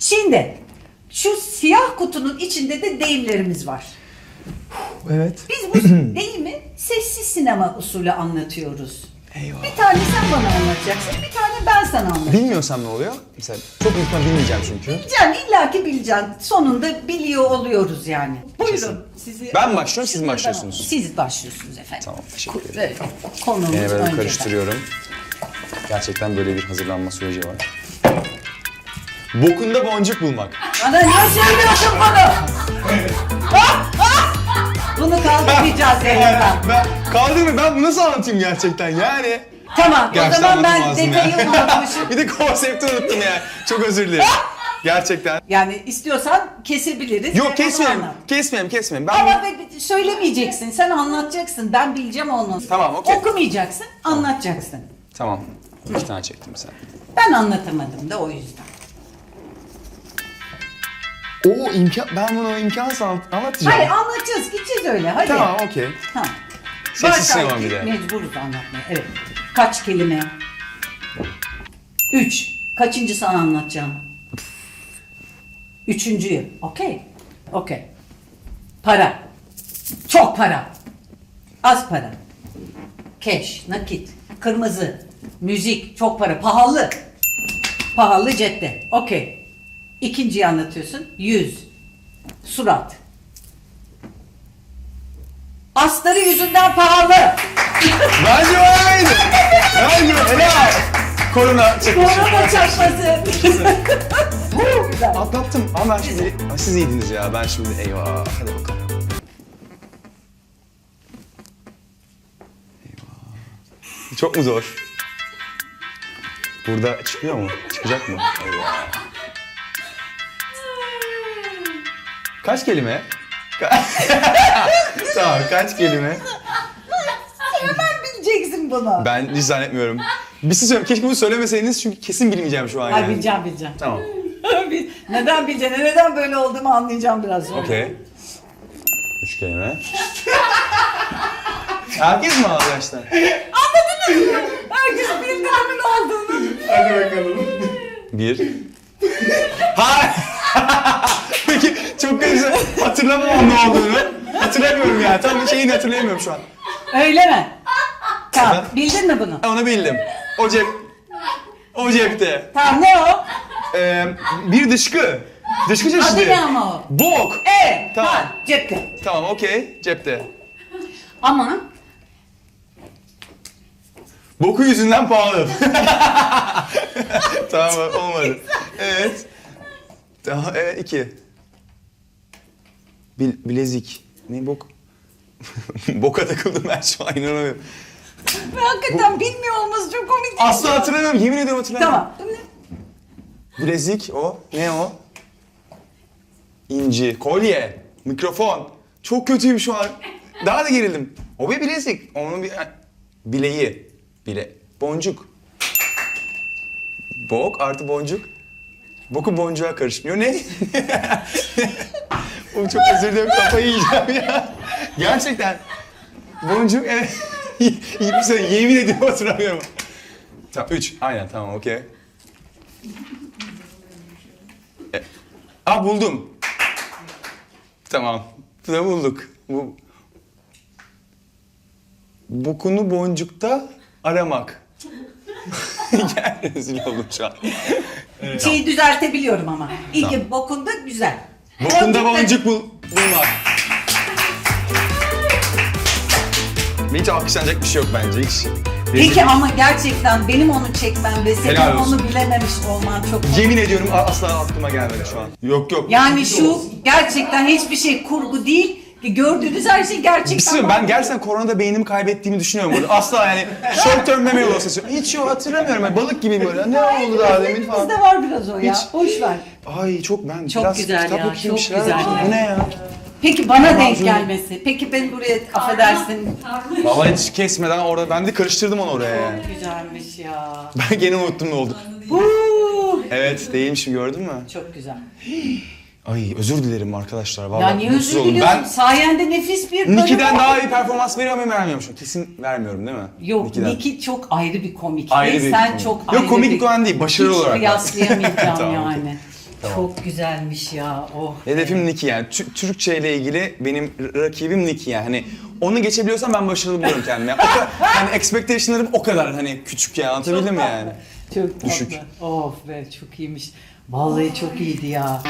Şimdi şu siyah kutunun içinde de deyimlerimiz var. Evet. Biz bu deyimi sessiz sinema usulü anlatıyoruz. Eyvah. Bir tane sen bana anlatacaksın, bir tane ben sana anlatacağım. Bilmiyorsam ne oluyor? Mesela çok ihtimal bilmeyeceğim çünkü. Yani illaki bileceksin. Sonunda biliyor oluyoruz yani. Buyurun. Kesin. Sizi Ben başlıyorum, siz mi başlıyorsunuz? Siz başlıyorsunuz efendim. Tamam, teşekkür ederim. Evet, Konumuz Yine böyle önceden. karıştırıyorum. Gerçekten böyle bir hazırlanma süreci var. Bokunda boncuk bulmak. Bana niye söylüyorsun bunu? Ah, ah! bunu kaldırmayacağız elinden. ben kaldır mı? Ben bunu nasıl anlatayım gerçekten yani? Tamam o Gerçekten zaman ben anlatamazdım detayı ya. unutmuşum. bir de konsepti unuttum ya. Çok özür dilerim. Gerçekten. Yani istiyorsan kesebiliriz. Yok Sen onu anlat. Kesmeyeyim. Ben Ama be- söylemeyeceksin. Sen anlatacaksın. Ben bileceğim onu. Tamam, okey. Okumayacaksın, anlatacaksın. Tamam. İki tane çektim sen. Ben anlatamadım da o yüzden. Oo imkan ben bunu imkansız anlat- anlatacağım. Hayır anlatacağız. Gideceğiz öyle. Hadi. Tamam okey. Tamam. Sessiz Başla. sinema bir de. Mecburuz anlatmaya. Evet. Kaç kelime? Üç. Kaçıncı sana anlatacağım? Üçüncüyü. Okey. Okey. Para. Çok para. Az para. Cash, nakit, kırmızı, müzik, çok para, pahalı. Pahalı cepte. Okey. İkinciyi anlatıyorsun. Yüz. Surat. Astarı yüzünden pahalı. Bence öyleydi. Bence helal. Korona çekmiş. Korona. Güzel. Atlattım ama ben şimdi siz iyiydiniz ya ben şimdi eyvah hadi bakalım. Eyvah. Çok mu zor? Burada çıkıyor mu? Çıkacak mı? Eyvah. Kaç kelime? Ka- tamam kaç kelime? Hemen bileceksin bunu. Ben hiç zannetmiyorum. Bir şey söyleyeyim. Keşke bunu söylemeseydiniz çünkü kesin bilmeyeceğim şu an Ay yani. bileceğim bileceğim. Tamam. Bil- neden bileceğini, neden böyle olduğumu anlayacağım biraz sonra. Okey. Üç kelime. Herkes mi arkadaşlar? Herkes bildi ne olduğunu. Hadi bakalım. Bir. Hayır. Peki çok güzel. Hatırlamam ne olduğunu. Hatırlamıyorum ya. Tam şeyini hatırlayamıyorum şu an. Öyle mi? Tamam. Bildin mi bunu? Onu bildim. O cep. O cepte. Tamam ne o? Ee, bir dışkı. Dışkı Adı çeşidi. ne ama o? Bok. Evet. Tamam. Ha, cepte. Tamam okey. Cepte. Ama Boku yüzünden pahalı. tamam olmadı. Evet. Daha evet iki. Bil, bilezik. Ne bok? Boka takıldım ben şu an inanamıyorum. hakikaten bilmiyor olması çok komik değil? Asla hatırlamıyorum. Yemin ediyorum hatırlamıyorum. Tamam. Bilezik o. Ne o? İnci. Kolye. Mikrofon. Çok kötüyüm şu an. Daha da gerildim. O bir bilezik. Onun bir bileği. Bile. Boncuk. Bok artı boncuk. Boku boncuğa karışmıyor. Ne? Oğlum çok özür dilerim kafayı yiyeceğim ya. Gerçekten. Boncuk evet. Bir şey yemin ediyorum hatırlamıyorum. Tamam üç. Aynen tamam okey. E, Aa buldum. Tamam. Bu da bulduk. Bu Bokunu boncukta aramak. Gel rezil oldum şu an. Şeyi düzeltebiliyorum ama. İyi ki bokunda güzel. Bokunda boncuk bul bulmak. Hiç alkışlanacak bir şey yok bence hiç. Peki ama gerçekten benim onu çekmem ve senin Helal olsun. onu bilememiş olman çok Yemin ediyorum a- asla aklıma gelmedi şu an. Yok yok. Yani şu gerçekten hiçbir şey kurgu değil. Gördüğünüz her şey gerçekten. Bir şey söyleyeyim, ben gerçekten koronada beynimi kaybettiğimi düşünüyorum burada. Asla yani short term memory olsa hiç yok hatırlamıyorum. Yani balık gibi böyle. Ne oldu daha demin falan. Bizde var biraz o ya. Hiç. Boş ver. Ay çok ben Çok biraz güzel kitap ya, okuyayım, çok şeyler güzel ya. Bu ne ya? Peki bana denk gelmesi. Peki ben buraya affedersin. Vallahi hiç kesmeden orada ben de karıştırdım onu oraya yani. Güzelmiş ya. Ben gene unuttum ne oldu. Huu, Evet değilmişim gördün mü? Çok güzel. Ay özür dilerim arkadaşlar. Vallahi Ya niye özür oldum. Ben Sayende nefis bir bölüm. Nicky'den daha iyi performans veriyor ama vermiyormuşum. Kesin vermiyorum değil mi? Yok Nicky'den. Nicky çok ayrı bir komik. Ayrı bir sen komik. çok Yok, komik bir... güven değil, başarılı Hiç olarak. kıyaslayamayacağım Tamam, yani. Çok güzelmiş ya. Oh. Hedefim Nicky yani. Tü- Türkçe ile ilgili benim rakibim Nicky yani. Hani onu geçebiliyorsam ben başarılı buluyorum kendimi. O kadar, hani expectationlarım o kadar hani küçük ya anlatabildim mi yani? Çok tatlı. Düşük. Of be çok iyiymiş. Vallahi çok iyiydi ya.